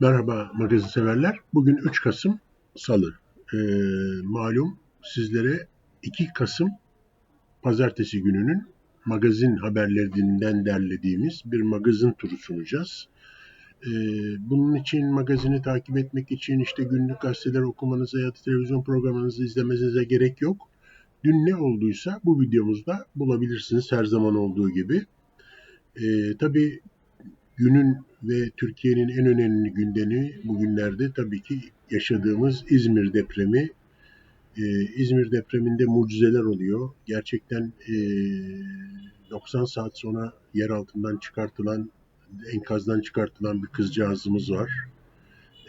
Merhaba magazin severler. Bugün 3 Kasım Salı. Ee, malum sizlere 2 Kasım Pazartesi gününün magazin haberlerinden derlediğimiz bir magazin turu sunacağız. Ee, bunun için magazini takip etmek için işte günlük gazeteler okumanıza ya da televizyon programınızı izlemenize gerek yok. Dün ne olduysa bu videomuzda bulabilirsiniz her zaman olduğu gibi. Ee, tabii günün ve Türkiye'nin en önemli gündemi bugünlerde tabii ki yaşadığımız İzmir depremi. Ee, İzmir depreminde mucizeler oluyor. Gerçekten e, 90 saat sonra yer altından çıkartılan, enkazdan çıkartılan bir kızcağızımız var.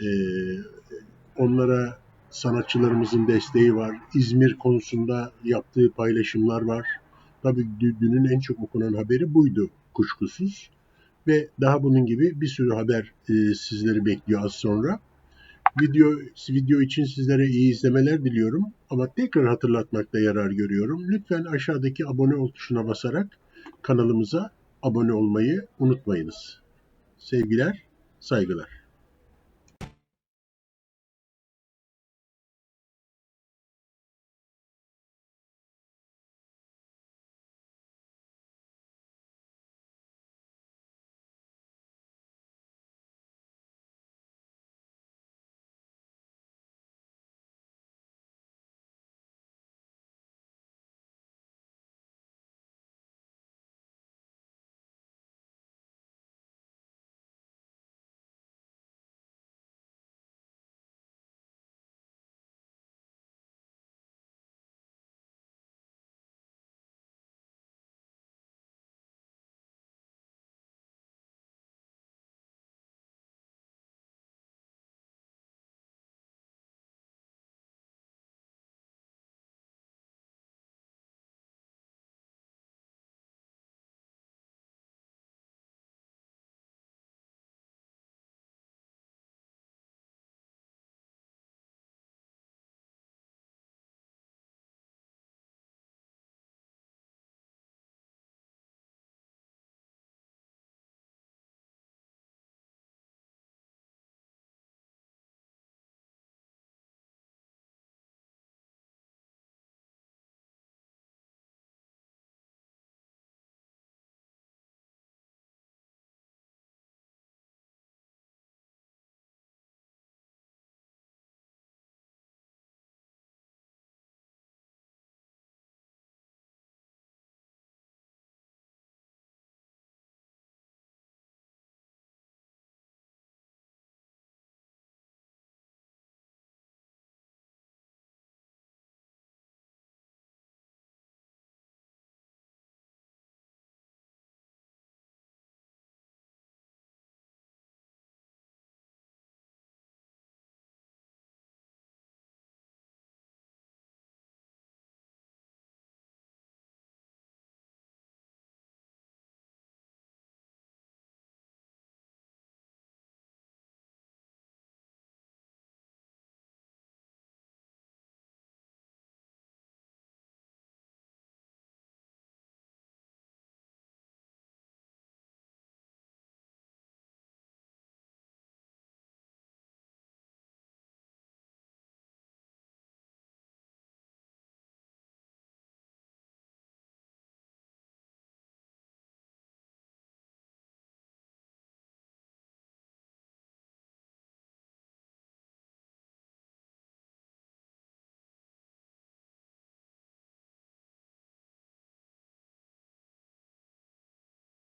Ee, onlara sanatçılarımızın desteği var. İzmir konusunda yaptığı paylaşımlar var. Tabii dünün en çok okunan haberi buydu kuşkusuz ve daha bunun gibi bir sürü haber e, sizleri bekliyor az sonra. Video video için sizlere iyi izlemeler diliyorum ama tekrar hatırlatmakta yarar görüyorum. Lütfen aşağıdaki abone ol tuşuna basarak kanalımıza abone olmayı unutmayınız. Sevgiler, saygılar.